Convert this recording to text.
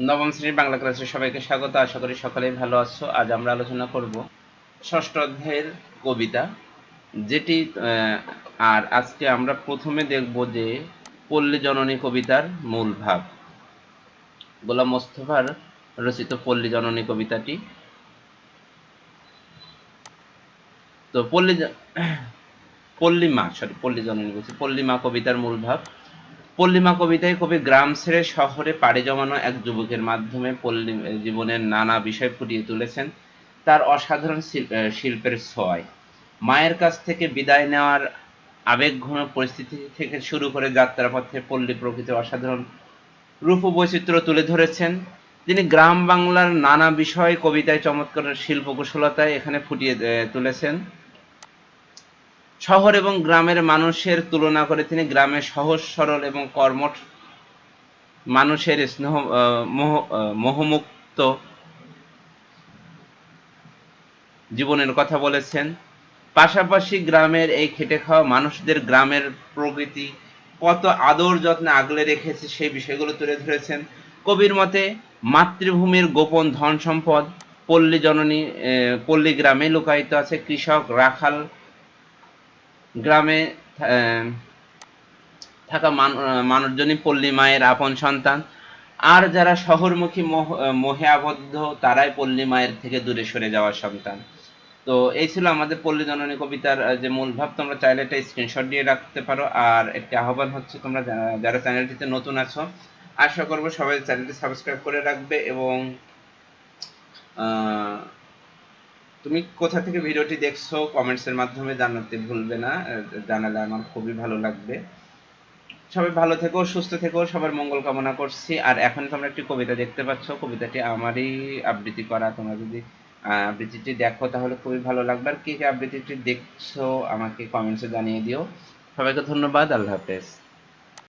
নবম শ্রেণির বাংলা ক্লাসে সবাইকে স্বাগত। আশা করি সকলেই ভালো আছো। আজ আমরা আলোচনা করব ষষ্ঠ অধ্যায়ের কবিতা, যেটি আর আজকে আমরা প্রথমে দেখব যে পল্লী জননী কবিতার মূল ভাব গোলাম মোস্তফার রচিত পল্লী জননী কবিতাটি। তো পল্লী জ- পল্লীমা সরি পল্লী জননী বলছি। পল্লীমা কবিতার মূল ভাব পল্লীমা কবিতায় কবি গ্রাম ছেড়ে শহরে পাড়ি জমানো এক যুবকের মাধ্যমে পল্লী জীবনের নানা বিষয় ফুটিয়ে তুলেছেন তার অসাধারণ শিল- শিল্পের ছোঁয়ায় মায়ের কাছ থেকে বিদায় নেওয়ার আবেগঘন পরিস্থিতি থেকে শুরু করে যাত্রাপথে পল্লী প্রকৃতির অসাধারণ রূপ বৈচিত্র্য তুলে ধরেছেন। তিনি গ্রাম বাংলার নানা বিষয় কবিতায় চমৎকার শিল্প কুশলতায় এখানে ফুটিয়ে তুলেছেন। শহর এবং গ্রামের মানুষের তুলনা করে তিনি গ্রামের সহজ, সরল এবং কর্মঠ মানুষের স্নেহ মোহ মোহমুক্ত জীবনের কথা বলেছেন। পাশাপাশি গ্রামের এই খেটে খাওয়া মানুষদের গ্রামের প্রকৃতি কত আদর যত্নে আগলে রেখেছে সেই বিষয়গুলো তুলে ধরেছেন। কবির মতে, মাতৃভূমির গোপন ধন সম্পদ পল্লী জননী পল্লী গ্রামে লুকায়িত আছে কৃষক রাখাল গ্রামে থাকা মানুষজনই পল্লী মায়ের আপন সন্তান। আর যারা শহরমুখী মোহ- আবদ্ধ, তারাই পল্লী মায়ের থেকে দূরে সরে যাওয়ার সন্তান। তো এই ছিল আমাদের পল্লী জননী কবিতার যে মূল ভাব। তোমরা চাইলে একটা স্ক্রিনশট দিয়ে রাখতে পারো। আর একটি আহ্বান হচ্ছে, তোমরা যারা চ্যানেলটিতে নতুন আছো, আশা করব সবাই চ্যানেলটি সাবস্ক্রাইব করে রাখবে এবং তুমি কোথা থেকে ভিডিওটি দেখছ? কমেন্টস এর মাধ্যমে জানাতে ভুলবে না। জানালে আমার খুবই ভালো লাগবে। সবাই ভালো থেকো, সুস্থ থেকো, সবার মঙ্গল কামনা করছি। আর এখন তোমরা একটি কবিতা দেখতে পাচ্ছ। কবিতাটি আমারই আবৃত্তি করা। তোমরা যদি আবৃত্তিটি দেখো তাহলে খুবই ভালো লাগবে। আর কে কে আবৃত্তিটি দেখছ আমাকে কমেন্টসে জানিয়ে দিও। সবাইকে ধন্যবাদ। আল্লাহ হাফেজ।